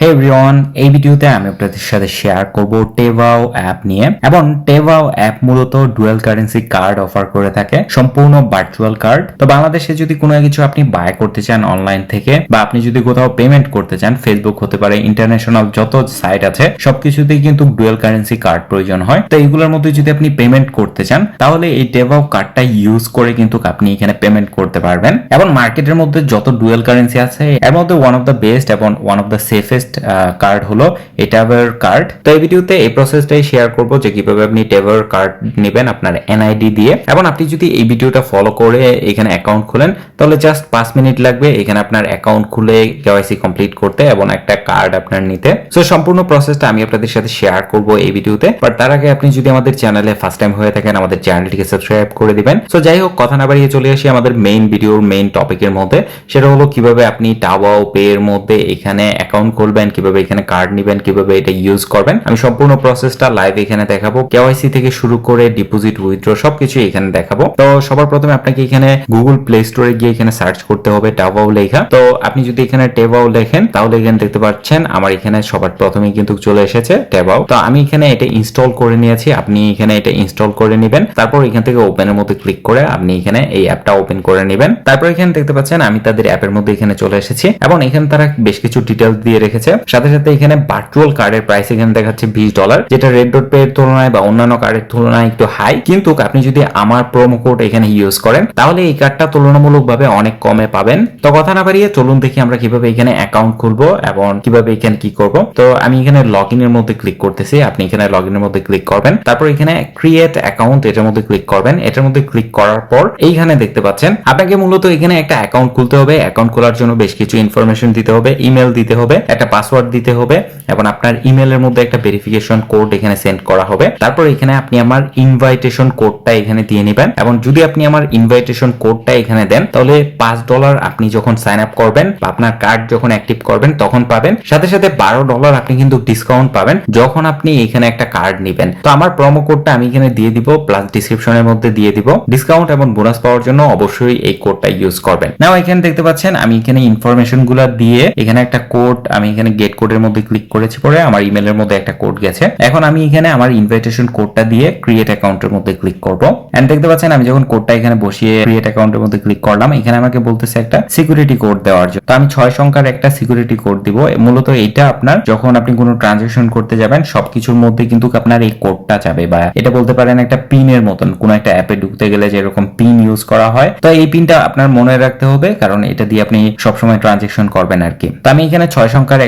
হে everyone এই ভিডিওতে আমি আপনাদের সাথে শেয়ার করব টেভাও অ্যাপ নিয়ে এবং টেভাও অ্যাপ মূলত ডুয়েল কারেন্সি কার্ড অফার করে থাকে, সম্পূর্ণ ভার্চুয়াল কার্ড তো বাংলাদেশে যদি কোনো কিছু আপনি বাই করতে চান অনলাইন থেকে বা আপনি যদি কোথাও পেমেন্ট করতে চান ফেসবুক হতে পারে ইন্টারন্যাশনাল যত সাইট আছে, সবকিছুতেই কিন্তু ডুয়েল কারেন্সি কার্ড প্রয়োজন হয়। তো এইগুলোর মধ্যে যদি আপনি পেমেন্ট করতে চান, তাহলে এই টেভাও কার্ডটা ইউজ করে কিন্তু আপনি এখানে পেমেন্ট করতে পারবেন। এবং মার্কেটের মধ্যে যত ডুয়েল কারেন্সি আছে, এর মধ্যে ওয়ান অফ দ্য বেস্ট এবং one of the safest card হলো এই কার্ড তো এই ভিডিওতে এই প্রসেসটাই শেয়ার করব যে কীভাবে আপনি টেভার কার্ড নেবেন আপনার এনআইডি দিয়ে। এবং আপনি যদি এই ভিডিওটা ফলো করে এখানে অ্যাকাউন্ট খুলেন, তাহলে জাস্ট পাঁচ মিনিট লাগবে এখানে আপনার অ্যাকাউন্ট খুলে কেওয়াইসি কমপ্লিট করতে এবং একটা কার্ড আপনার নিতে। সো সম্পূর্ণ প্রসেসটা আমি আপনাদের সাথে শেয়ার করব এই ভিডিওতে। বাট তার আগে আপনি যদি আমাদের চ্যানেলে ফার্স্ট টাইম হয়ে থাকেন, আমাদের চ্যানেলটিকে সাবস্ক্রাইব করে দিবেন। সো যাই হোক, কথা না বাড়িয়ে চলে আসি আমাদের মেইন ভিডিওর মেইন টপিকের মধ্যে। সেটা হলো কীভাবে আপনি টাওয়াও পে এর মধ্যে এখানে অ্যাকাউন্ট খুলবেন। কীভাবে এখানে কার্ড নেবেন, কীভাবে এটা ইউজ করবেন, আমি সম্পূর্ণ প্রসেসটা লাইভ এখানে দেখাবো। কেওয়াইসি থেকে শুরু করে ডিপোজিট উইথড্র সবকিছু এখানে দেখাবো। তো সবার প্রথমে আপনাকে এখানে গুগল প্লে স্টোরে গিয়ে এখানে সার্চ করতে হবে টাওয়াও লেখা। তো আপনি যদি এখানে টেবাও লেখেন, তাহলে এখানে দেখতে পাচ্ছেন আমার এখানে সবার প্রথমে কিন্তু চলে এসেছে টেবাও তো আমি এখানে এটা ইনস্টল করে নিয়েছি, আপনি এখানে এটা ইনস্টল করে নেবেন। তারপর এখান থেকে ওপেনের মধ্যে ক্লিক করে আপনি এখানে এই অ্যাপটা ওপেন করে নেবেন। তারপর এখানে দেখতে পাচ্ছেন আমি তাদের অ্যাপের মধ্যে এখানে চলে এসেছি এবং এখানে তারা বেশ কিছু ডিটেলস দিয়ে রেখেছে। সাথে সাথে এখানে ভার্চুয়াল কার্ডের প্রাইস এখানে দেখাচ্ছে বিশ ডলার যেটা রেড ডট পে এর তুলনায় বা অন্যান্য কার্ডের তুলনায় একটু হাই কিন্তু আপনি যদি আমার প্রোমো কোড এখানে ইউজ করেন, তাহলে এই কার্ডটা তুলনামূলকভাবে অনেক কমে পাবেন। তো কথা না বাড়িয়ে চলুন দেখি আমরা কীভাবে এখানে অ্যাকাউন্ট খুলবো এবং কীভাবে এখানে কি করব। তো আমি এখানে লগ এর মধ্যে ক্লিক করতেছি। আপনি এখানে লগ এর মধ্যে ক্লিক করবেন। তারপর এখানে ক্রিয়েট অ্যাকাউন্ট এটার মধ্যে ক্লিক করবেন। এটার মধ্যে ক্লিক করার পর এইখানে দেখতে পাচ্ছেন, আপনাকে মূলত এখানে একটা অ্যাকাউন্ট খুলতে হবে। অ্যাকাউন্ট খোলার জন্য বেশ কিছু ইনফরমেশন দিতে হবে ইমেল দিতে হবে, একটা পাসওয়ার্ড দিতে হবে এবং আপনার ইমেলের মধ্যে একটা ভেরিফিকেশন কোড এখানে সেন্ড করা হবে। তারপর এখানে আপনি আমার ইনভাইটেশন কোডটা এখানে দিয়ে নেবেন এবং যদি আপনি আমার ইনভাইটেশন কোডটা এখানে দেন, তাহলে পাঁচ ডলার আপনি যখন সাইন আপ করবেন বা আপনার কার্ড যখন অ্যাক্টিভ করবেন, তখন পাবেন। সাথে সাথে বারো ডলার আপনি কিন্তু ডিসকাউন্ট পাবেন যখন আপনি এখানে একটা কার্ড নেবেন। তো আমার প্রোমো কোডটা আমি এখানে দিয়ে দিব প্লাস ডিসক্রিপশনের মধ্যে দিয়ে দিব। ডিসকাউন্ট এবং বোনাস পাওয়ার জন্য অবশ্যই এই কোডটা ইউজ করবেন। নাও এখানে দেখতে পাচ্ছেন আমি এখানে ইনফরমেশনগুলো দিয়ে এখানে একটা কোড আমি এখানে গেট কোডের মধ্যে ক্লিক করেছি পরে আমার ইমেলের মধ্যে একটা কোড গেছে। এখন আমি এখানে আমার ইনভাইটেশন কোডটা দিয়ে ক্রিয়েট অ্যাকাউন্টের মধ্যে ক্লিক করব। এন্ড দেখতে পাচ্ছেন আমি যখন কোডটা এখানে বসিয়ে ক্রিয়েট অ্যাকাউন্টের মধ্যে ক্লিক করলাম, এখানে আমাকে বলতেছে একটা সিকিউরিটি কোড দেওয়ার জন্য। তো আমি ছয় সংখ্যার একটা সিকিউরিটি কোড দিব। মূলত এইটা আপনার যখন আপনি কোনো ট্রানজেকশন করতে যাবেন, সবকিছুর মধ্যে কিন্তু আপনার এই কোডটা যাবে বা এটা বলতে পারেন একটা পিনের মতন, কোন একটা অ্যাপে ঢুকতে গেলে যেরকম পিন ইউজ করা হয়। তো এই পিনটা আপনার মনে রাখতে হবে, কারণ এটা দিয়ে আপনি সবসময় ট্রানজেকশন করবেন আর কি তো আমি এখানে ছয় সংখ্যার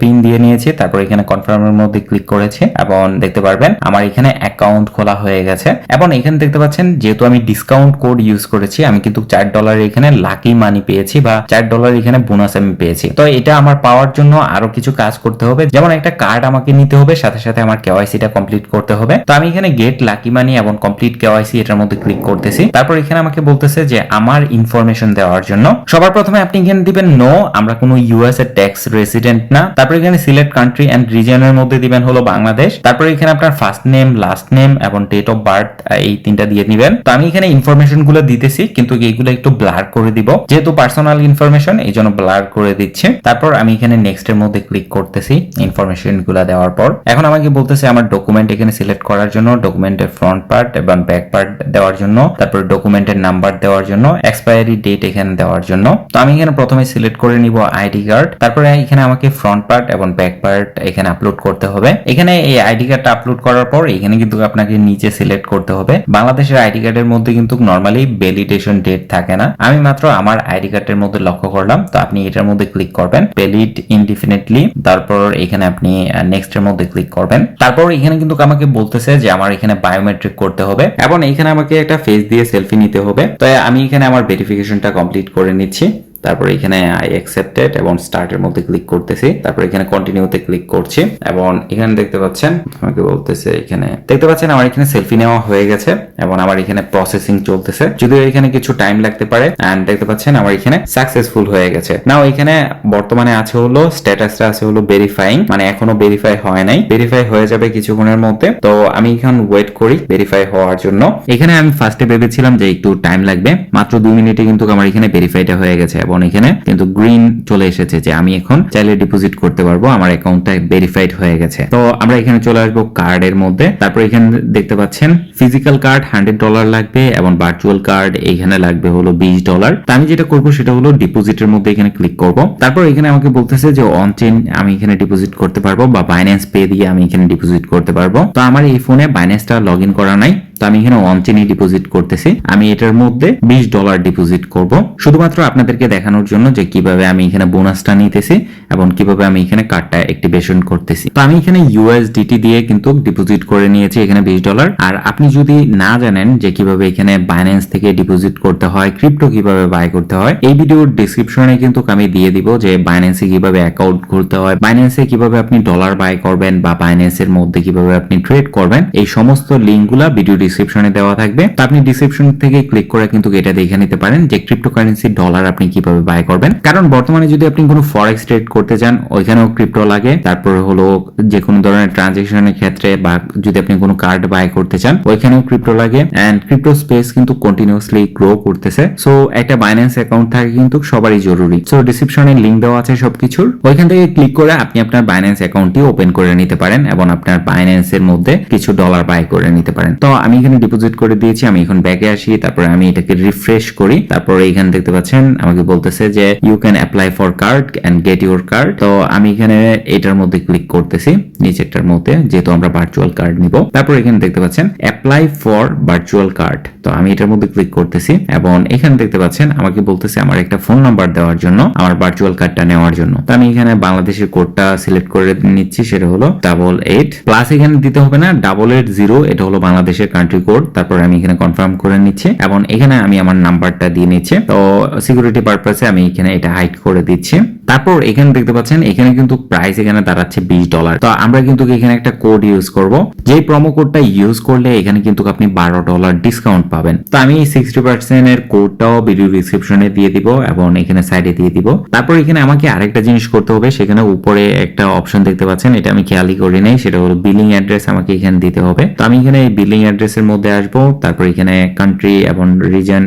পিন দিয়ে নিয়েছি, তারপর এখানে কনফার্মের মধ্যে ক্লিক করেছি, এবং দেখতে পারবেন আমার এখানে অ্যাকাউন্ট খোলা হয়ে গেছে। এবং এখানে দেখতে পাচ্ছেন, যেহেতু আমি ডিসকাউন্ট কোড ইউজ করেছি, আমি কিন্তু চার ডলার এখানে লাকি মানি পেয়েছি, বা চার ডলার এখানে বোনাস আমি পেয়েছি। তো এটা আমার পাওয়ার জন্য আরও কিছু কাজ করতে হবে। যেমন একটা কার্ড আমাকে নিতে হবে, সাথে সাথে আমার কেওয়াইসিটা কমপ্লিট করতে হবে। তো আমি এখানে গেট লাকি মানি এবং কমপ্লিট কেওয়াইসি এটার মধ্যে ক্লিক করতেছি। তারপর এখানে আমাকে বলতেছে যে, আমার ইনফরমেশন দেওয়ার জন্য। সবার প্রথমে আপনি এখানে দিবেন নো আমরা কোনো ইউএস এর ট্যাক্স রেসিডেন্ট না? তারপর এখানে সিলেক্ট কান্ট্রি এন্ড রিজিয়নের মধ্যে দিবেন হলো বাংলাদেশ। তারপর এখানে আপনার ফার্স্ট নেম লাস্ট নেম এবং ডেট অফ বার্থ এই তিনটা দিয়ে নিবেন তো আমি এখানে ইনফরমেশনগুলো দিতেছি, কিন্তু এইগুলো একটু ব্লার করে দিব। যেহেতু পার্সোনাল ইনফরমেশন এই জন্য ব্লার করে দিচ্ছে। তারপর আমি এখানে নেক্সট এর মধ্যে ক্লিক করতেছি ইনফরমেশনগুলো দেওয়ার পর। এখন আমাকে বলতেছে আমার ডকুমেন্ট এখানে সিলেক্ট করার জন্য ডকুমেন্টের ফ্রন্ট পার্ট এবং ব্যাক পার্ট দেওয়ার জন্য, তারপর ডকুমেন্টের নাম্বার দেওয়ার জন্য এক্সপায়ারি ডেট এখানে দেওয়ার জন্য। তো আমি এখানে প্রথমে সিলেক্ট করে নিব আইডি কার্ড তারপরে এখানে আমাকে ফ্রন্ট পার্ট এবং ব্যাক পার্ট এখানে আপলোড করতে হবে। এখানে এই আইডি কার্ডটা আপলোড করার পর এখানে কিন্তু আপনাকে নিচে সিলেক্ট করতে হবে। বাংলাদেশের আইডি কার্ডের মধ্যে কিন্তু নর্মালি ভ্যালিডেশন ডেট থাকে না। আমি মাত্র আমার আইডি কার্ডের মধ্যে লক্ষ্য করলাম, তো আপনি এটার মধ্যে ক্লিক করবেন। ভ্যালিড ইনডিফিনিটলি তারপর এখানে আপনি নেক্সট এর মধ্যে ক্লিক করবেন। তারপর এখানে কিন্তু আমাকে বলতেছে যে আমার এখানে বায়োমেট্রিক করতে হবে এবং এখানে আমাকে একটা ফেস দিয়ে সেলফি নিতে হবে। তো আমি এখানে আমার ভেরিফিকেশনটা কমপ্লিট করে নিচ্ছি। তারপর এখানে আই অ্যাকসেপ্টেড এবং স্টার্টের মধ্যে ক্লিক করতেছি। তারপর এখানে কন্টিনিউতে ক্লিক করছি এবং এখানে দেখতে পাচ্ছেন, আমাকে বলতেছে এখানে, দেখতে পাচ্ছেন আমার এখানে সেলফি নেওয়া হয়ে গেছে এবং আমার এখানে প্রসেসিং চলতেছে। যদিও এখানে কিছু টাইম লাগতে পারে এন্ড দেখতে পাচ্ছেন আমার এখানে সাকসেসফুল হয়ে গেছে। নাও এখানে বর্তমানে আছে হলো স্ট্যাটাসটা আছে হলো ভেরিফাইং মানে এখনও ভেরিফাই হয় নাই। ভেরিফাই হয়ে যাবে কিছুক্ষণের মধ্যে। তো আমি এখন ওয়েট করি ভেরিফাই হওয়ার জন্য। এখানে আমি ফার্স্টে ভেবেছিলাম যে একটু টাইম লাগবে। মাত্র দুই মিনিটে কিন্তু আমার এখানে ভেরিফাইটা হয়ে গেছে এবং এবং এখানে। কিন্তু গ্রিন চলে এসেছে যে আমি এখন চাইলে ডিপোজিট করতে পারব, আমার অ্যাকাউন্টটা ভেরিফাইড হয়ে গেছে। তো আমরা এখানে চলে আসব কার্ডের মধ্যে। তারপর এখানে দেখতে পাচ্ছেন ফিজিক্যাল কার্ড হান্ড্রেড ডলার লাগবে এবং ভার্চুয়াল কার্ড এখানে লাগবে হলো বিশ ডলার তো আমি যেটা করব সেটা হলো ডিপোজিটের মধ্যে এখানে ক্লিক করব। তারপর এখানে আমাকে বলতেছে যে অন চেন আমি এখানে ডিপোজিট করতে পারব বা বাইন্যান্স পে দিয়ে আমি এখানে ডিপোজিট করতে পারব। তো আমার এই ফোনে বাইন্যান্সটা লগ ইন করা নাই। তো আমি এখানে ওয়ান চেনই ডিপোজিট করতেছি। আমি এটার মধ্যে বিশ ডলার ডিপোজিট করব। শুধুমাত্র আপনাদেরকে দেখানোর জন্য যে কীভাবে আমি এখানে বোনাসটা নিতেছি এবং কীভাবে আমি এখানে কার্ডটা অ্যাক্টিভেশন করতেছি। তো আমি এখানে ইউএসডিটি দিয়ে কিন্তু ডিপোজিট করে নিয়েছি এখানে বিশ ডলার আর আপনি যদি না জানেন যে কীভাবে এখানে বাইন্যান্স থেকে ডিপোজিট করতে হয় ক্রিপ্টো কীভাবে বাই করতে হয়, এই ভিডিওর ডিসক্রিপশনে কিন্তু আমি দিয়ে দিব যে বাইন্যান্সে কীভাবে অ্যাকাউন্ট খুলতে হয় বাইন্যান্সে কীভাবে আপনি ডলার বাই করবেন বা বাইন্যান্সের মধ্যে কীভাবে আপনি ট্রেড করবেন, এই সমস্ত লিঙ্কগুলা ভিডিও ডিসক্রিপশনে দেওয়া থাকবে। তো আপনি ডিসক্রিপশন থেকে ক্লিক করে কিন্তু এটা দেখে নিতে পারেন যে ক্রিপ্টোকারেন্সি ডলার আপনি কীভাবে বাই করবেন। কারণ বর্তমানে যদি আপনি কোনো ফরেক্স ট্রেড করতে চান, ওইখানেও ক্রিপ্টো লাগে। তারপর হলো যে কোনো ধরনের ট্রানজেকশনের ক্ষেত্রে বা যদি আপনি কোনো কার্ড বাই করতে চান, ওইখানেও ক্রিপ্টো লাগে। এন্ড ক্রিপ্টো স্পেস কিন্তু কন্টিনিউয়াসলি গ্রো করতেছে। সো একটা বাইন্যান্স অ্যাকাউন্ট থাকা কিন্তু সবারই জরুরি। সো ডিসক্রিপশনে লিঙ্ক দেওয়া আছে সবকিছুর। ওইখান থেকে ক্লিক করে আপনি আপনার বাইন্যান্স অ্যাকাউন্টটি ওপেন করে নিতে পারেন এবং আপনার বাইন্যান্স এর মধ্যে কিছু ডলার বাই করে নিতে পারেন। তো আমি এখানে ডিপোজিট করে দিয়েছি, আমি এখন ব্যাগে আসি তারপরে আমি এটাকে রিফ্রেশ করি, তারপরে এখানে দেখতে পাচ্ছেন আমাকে বলতেছে যে you can apply for card and get your card তো আমি এখানে এটার মধ্যে ক্লিক করতেছি, নিচেরটার মধ্যে, যেহেতু আমরা ভার্চুয়াল কার্ড নিব। তারপর এখানে দেখতে পাচ্ছেন অ্যাপ্লাই ফর ভার্চুয়াল কার্ড তো আমি এটার মধ্যে ক্লিক করতেছি এবং এখানে দেখতে পাচ্ছেন, আমাকে বলতেছে আমার একটা ফোন নাম্বার দেওয়ার জন্য, আমার ভার্চুয়াল কার্ডটা নেওয়ার জন্য। তো আমি এখানে বাংলাদেশের কোডটা সিলেক্ট করে নিচ্ছি, সেটা হলো ডাবল এইট প্লাস এখানে দিতে হবে না ডাবল এইট জিরো এটা হলো বাংলাদেশের কান্ট্রি কোড তারপর আমি এখানে কনফার্ম করে নিচ্ছি এবং এখানে আমি আমার নাম্বারটা দিয়ে নিচ্ছি। তো সিকিউরিটি পারপাসে আমি এখানে এটা হাইড করে দিচ্ছি। তারপর এখানে দেখতে পাচ্ছেন, এখানে কিন্তু প্রাইস এখানে দাঁড়াচ্ছে বিশ ডলার তো আমরা কিন্তু এখানে একটা কোড ইউজ করব। যে প্রোমো কোডটা ইউজ করলে এখানে কিন্তু আপনি বারো ডলার ডিসকাউন্ট পাবেন। তো আমি সিক্সটি পার্সেন্ট এর কোডটাও ভিডিও ডিসক্রিপশনে দিয়ে দিব এবং এখানে সাইডে দিয়ে দিব। তারপর এখানে আমাকে আরেকটা জিনিস করতে হবে, সেখানে উপরে একটা অপশন দেখতে পাচ্ছেন, এটা আমি খেয়ালই করি নাই, সেটা হলো বিলিং অ্যাড্রেস আমাকে এখানে দিতে হবে। তো আমি এখানে বিলিং অ্যাড্রেসের মধ্যে আসব, তারপর এখানে কান্ট্রি এবং রিজন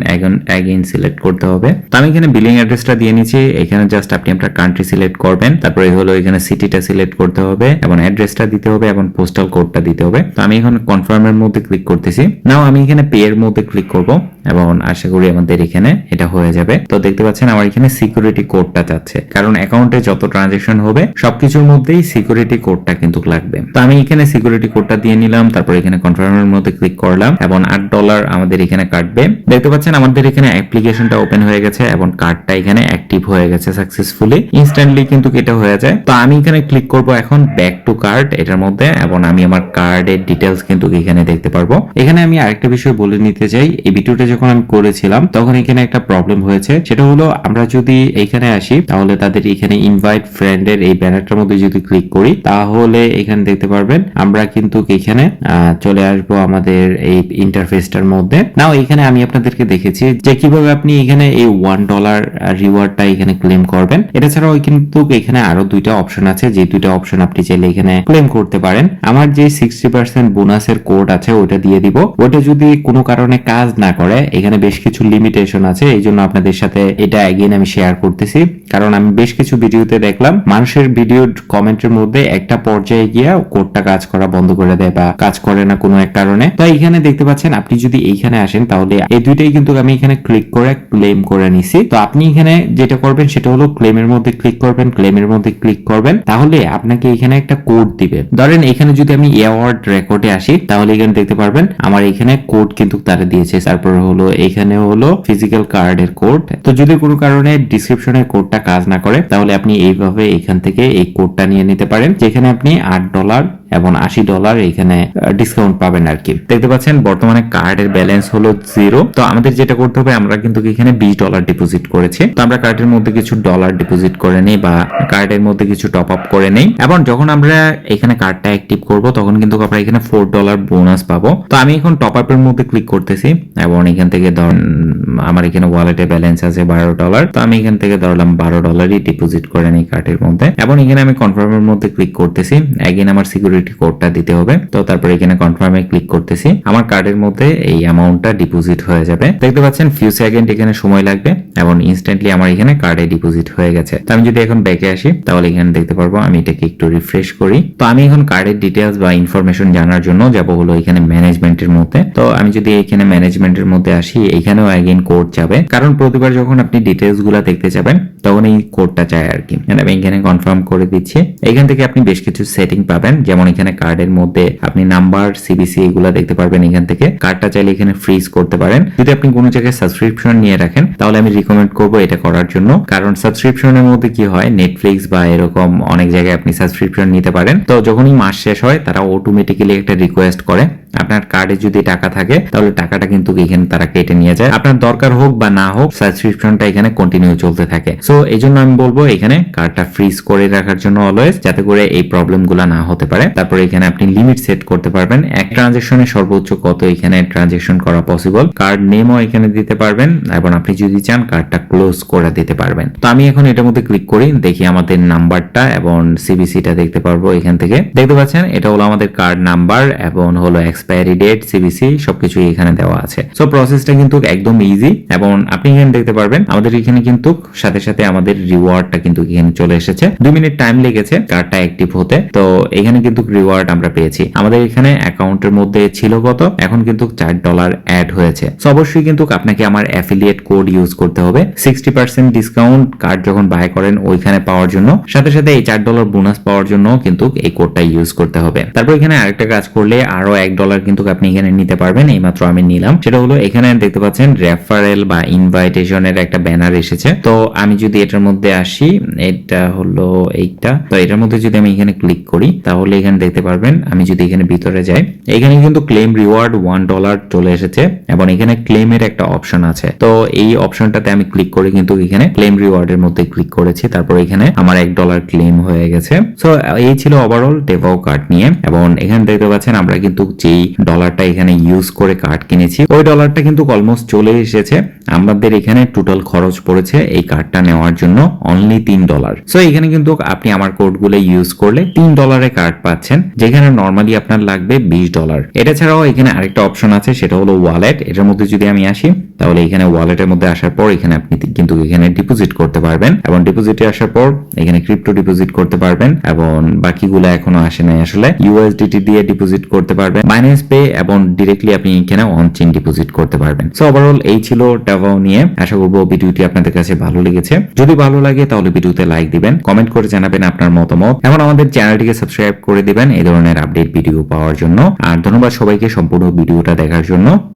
অ্যাগেন সিলেক্ট করতে হবে। তো আমি এখানে বিলিং অ্যাড্রেসটা দিয়ে নিচ্ছি, এখানে জাস্ট আপনি আপনার কান্ট্রি সিলেক্ট করবেন। তারপরে হলো এখানে সিটিটা সিলেক্ট করতে হবে, এবং অ্যাড্রেসটা দিতে হবে, এবং পোস্টাল কোডটা দিতে হবে। তো আমি এখন কনফার্মের মধ্যে ক্লিক করতেছি। নাও আমি এখানে পে এর মধ্যে ক্লিক করব, এবং আশা করি আমাদের এখানে এটা হয়ে যাবে। তো দেখতে পাচ্ছেন আমার এখানে সিকিউরিটি কোডটা চাচ্ছে কারণ অ্যাকাউন্টে যত ট্রানজেকশন হবে, সবকিছুর মধ্যেই সিকিউরিটি কোডটা কিন্তু লাগবে। তো আমি এখানে সিকিউরিটি কোডটা দিয়ে নিলাম, তারপর এখানে কনফার্মের মধ্যে ক্লিক করলাম, এবং আট ডলার আমাদের এখানে কাটবে। দেখতে পাচ্ছেন আমাদের এখানে অ্যাপ্লিকেশনটা ওপেন হয়ে গেছে, এবং কার্ডটা এখানে অ্যাক্টিভ হয়ে গেছে সাকসেসফুলি ইনস্ট্যান্টলি কিন্তু এটা হয়ে যায়। তো আমি এখানে ক্লিক করব এখন ব্যাক টু কার্ড এটার মধ্যে এবং আমি আমার কার্ডের ডিটেলস কিন্তু এখানে দেখতে পারব। এখানে আমি আরেকটা বিষয় বলে নিতে চাই। এই ভিডিওটা যখন আমি করেছিলাম, তখন এখানে একটা প্রবলেম হয়েছে। সেটা হলো, আমরা যদি এখানে আসি, তাহলে তাদের এখানে ইনভাইট ফ্রেন্ডের এই ব্যানারটার মধ্যে যদি ক্লিক করি, তাহলে এখানে দেখতে পারবেন, আমরা কিন্তু এখানে চলে আসব আমাদের এই ইন্টারফেসটার মধ্যে। নাও এখানে আমি আপনাদেরকে দেখেছি যে কীভাবে আপনি এখানে এই ওয়ান ডলার রিওয়ার্ডটা এখানে ক্লেম করবেন। এটা ছাড়াও কিন্তু এখানে আরও দুইটা অপশন আছে। যে দুইটা অপশন আপনি চাইলে এখানে ক্লেম করতে পারেন। আমার যে সিক্সটি পার্সেন্ট বোনাসের কোড আছে ওটা দিয়ে দিব। ওটা যদি কোনো কারণে কাজ না করে, এখানে বেশ কিছু লিমিটেশন আছে, এই জন্য আপনাদের সাথে এটা এগেন আমি শেয়ার করতেছি। কারণ আমি বেশ কিছু ভিডিওতে দেখলাম, মানুষের ভিডিও কমেন্টের মধ্যে একটা পর্যায়ে গিয়ে কোডটা কাজ করা বন্ধ করে দেয় বা কাজ করে না কোনো এক কারণে। তো এইখানে দেখতে পাচ্ছেন, আপনি যদি এইখানে আসেন, তাহলে এই দুইটাই কিন্তু আমি এখানে ক্লিক করে ক্লেম করে নিছি। তো আপনি এখানে যেটা করবেন, সেটা হলো ক্লেমের মধ্যে ক্লিক করবেন ক্লেমের মধ্যে ক্লিক করবেন, তাহলে আপনাকে এখানে একটা কোড দিবে। ধরেন এখানে যদি আমি অ্যাওয়ার্ড রেকর্ডে আসি, তাহলে এখানে দেখতে পারবেন আমার এখানে কোড কিন্তু তারা দিয়েছে। তারপর হলো, এখানে হলো ফিজিক্যাল কার্ডের কোড তো যদি কোনো কারণে ডিসক্রিপশনের কোডটা কাজ না করে, তাহলে আপনি এইভাবে এখান থেকে এই কোডটা নিয়ে নিতে পারেন, যেখানে আপনি আট ডলার এবং আশি ডলার এখানে ডিসকাউন্ট পাবেন আর কি দেখতে পাচ্ছেন, বর্তমানে কার্ডের ব্যালেন্স হলো জিরো তো আমাদের যেটা করতে হবে, আমরা কিন্তু এখানে বিশ ডলার ডিপোজিট করেছি। তো আমরা কার্ডের মধ্যে কিছু ডলার ডিপোজিট করে নেই বা কার্ডের মধ্যে কিছু টপ আপ করে নেই। এবং যখন আমরা এখানে কার্ডটা অ্যাক্টিভ করব, তখন কিন্তু আমরা এখানে ফোর ডলার বোনাস পাবো। তো আমি এখন টপ আপের মধ্যে ক্লিক করতেছি এবং এখান থেকে ধর আমার এখানে ওয়ালেটে ব্যালেন্স আছে বারো ডলার তো আমি এখান থেকে ধরলাম বারো ডলারই ডিপোজিট করে নিই কার্ডের মধ্যে। এবং এখানে আমি কনফার্মের মধ্যে ক্লিক করতেছি। এগেন আমার সিকিউরিটি সিকিউরিটি কোডটা দিতে হবে। তো তারপরে এখানে কনফার্মে ক্লিক করতেছি। আমার কার্ডের মধ্যে এই অ্যামাউন্টটা ডিপোজিট হয়ে যাবে। দেখতে পাচ্ছেন ফিউ সেকেন্ড এখানে সময় লাগবে এবং ইনস্ট্যান্টলি আমার এখানে কার্ডে ডিপোজিট হয়ে গেছে। তো আমি যদি এখন ব্যাকে আসি, তাহলে এখানে দেখতে পারব আমি এটাকে একটু রিফ্রেশ করি। তো আমি এখন কার্ডের ডিটেলস বা ইনফরমেশন জানার জন্য যাব হলো এখানে ম্যানেজমেন্টের মধ্যে। তো আমি যদি এখানে ম্যানেজমেন্টের মধ্যে আসি, এখানেও অ্যাগেন কোড যাবে। কারণ প্রতিবার যখন আপনি ডিটেলসগুলা দেখতে যাবেন তখন এই কোডটা চাই আর কি। আমি এখানে কনফার্ম করে দিচ্ছি। এখান থেকে আপনি বেশ কিছু সেটিং পাবেন, যেমন এখানে কার্ডের মধ্যে আপনি নাম্বার সিবিসি এগুলো দেখতে পারবেন এখান থেকে। কার্ডটা চাইলে এখানে ফ্রিজ করতে পারেন। যদি আপনি কোনো জায়গায় সাবস্ক্রিপশন নিয়ে রাখেন, তাহলে আমি রিকমেন্ড করব এটা করার জন্য। কারণ সাবস্ক্রিপশনের মধ্যে কি হয় নেটফ্লিক্স বা এরকম অনেক জায়গায় আপনি সাবস্ক্রিপশন নিতে পারেন। তো যখনই মাস শেষ হয়, তারা অটোমেটিক্যালি একটা রিকোয়েস্ট করে। আপনার কার্ডে যদি টাকা থাকে, তাহলে টাকাটা কিন্তু এখানে তারা কেটে নিয়ে যায়। আপনার দরকার হোক বা না হোক সাবস্ক্রিপশনটা এখানে কন্টিনিউ চলতে থাকে। সো এই জন্য আমি বলব, এখানে কার্ডটা ফ্রিজ করে রাখার জন্য অলওয়েজ যাতে করে এই প্রবলেমগুলা না হতে পারে। তারপরে এখানে আপনি লিমিট সেট করতে পারবেন। এক ট্রানজেকশনে সর্বোচ্চ কত এখানে ট্রানজেকশন করা পসিবল কার্ড নেমও এখানে দিতে পারবেন। এবং আপনি যদি চান কার্ডটা ক্লোজ করে দিতে পারবেন। তো আমি এখন এটার মধ্যে ক্লিক করি, দেখি আমাদের নাম্বারটা এবং সিবিসিটা দেখতে পারব এখান থেকে। দেখতে পাচ্ছেন, এটা হলো আমাদের কার্ড নাম্বার এবং হলো এক্সপায়ারি ডেট সিবিসি সবকিছু এখানে দেওয়া আছে। সো প্রসেসটা কিন্তু একদম ইজি এবং আপনি এখানে দেখতে পারবেন আমাদের এখানে কিন্তু সাথে সাথে আমাদের রিওয়ার্ডটা কিন্তু এখানে চলে এসেছে। দুই মিনিট টাইম লেগেছে কার্ডটা অ্যাক্টিভ হতে। তো এখানে কিন্তু রিওয়ার্ড আমরা পেয়েছি। আমাদের এখানে অ্যাকাউন্টের মধ্যে ছিল কত? এখন কিন্তু চার ডলার অ্যাড হয়েছে। So, অবশ্যই কিন্তু আপনাকে আমার অ্যাফিলিয়েট কোড ইউজ করতে হবে। সিক্সটি পার্সেন্ট ডিসকাউন্ট কার্ড যখন বাই করেন ওইখানে পাওয়ার জন্য। সাথে সাথে এই চার ডলার বোনাস পাওয়ার জন্য কিন্তু এই কোডটা ইউজ করতে হবে। তারপর এখানে আরেকটা কাজ করলে আরও এক ডলার কিন্তু আপনি এখানে নিতে পারবেন, এইমাত্র আমি নিলাম। সেটা হলো, এখানে দেখতে পাচ্ছেন রেফারেল বা ইনভাইটেশনের একটা ব্যানার এসেছে। তো আমি যদি এটার মধ্যে আসি, এটা হলো এইটা। তো এটার মধ্যে যদি আমি এখানে ক্লিক করি, তাহলে এখানে দেখতে পারবেন, আমি যদি এখানে ভিতরে যাই, এখানে কিন্তু ক্লেম রিওয়ার্ড ওয়ান ডলার চলে এসেছে, এবং এখানে ক্লেমের একটা অপশন আছে। তো এই অপশনটাতে আমি ক্লিক করে কিন্তু এখানে ক্লেম রিওয়ার্ডের মধ্যে ক্লিক করেছি, তারপর এখানে আমার এক ডলার ক্লেম হয়ে গেছে। সো এই ছিল ওভারঅল টেভাও কার্ড নিয়ে, এবং এখানে দেখতে পাচ্ছেন, আমরা কিন্তু যেই ডলারটা এখানে ইউজ করে কার্ড কিনেছি। ওই ডলারটা কিন্তু অলমোস্ট চলে এসেছে। আমাদের এখানে টোটাল খরচ পড়েছে এই কার্ডটা নেওয়ার জন্য অনলি তিন ডলার সো এখানে কিন্তু আপনি আমার কোডগুলো ইউজ করলে তিন ডলারে কার্ড পাচ্ছেন, যেখানে নর্মালি আপনার লাগবে বিশ ডলার এটা ছাড়াও এখানে আরেকটা অপশন আছে, সেটা হলো ওয়ালেট এটার মধ্যে যদি আমি আসি, তাহলে এখানে ওয়ালেটের মধ্যে আসার পর এখানে আপনি কিন্তু এখানে ডিপোজিট করতে পারবেন এবং ডিপোজিটে আসার পর এখানে ক্রিপ্টো ডিপোজিট করতে পারবেন এবং বাকিগুলো এখনও আসে নাই আসলে। ইউএসডিটি দিয়ে ডিপোজিট করতে পারবেন। মাইনাস পে এবং ডিরেক্টলি আপনি এখানে অন চেইন ডিপোজিট করতে পারবেন। সো ওভারঅল এই ছিল টাভাও নিয়ে আশা করব ভিডিওটি আপনাদের কাছে ভালো লেগেছে। যদি ভালো লাগে তাহলে ভিডিওতে লাইক দিবেন, কমেন্ট করে জানাবেন আপনার মতামত। এবং আমাদের চ্যানেলটিকে সাবস্ক্রাইব করে দিবেন এই ধরনের আপডেট ভিডিও পাওয়ার জন্য। আর ধন্যবাদ সবাইকে সম্পূর্ণ ভিডিওটা দেখার জন্য।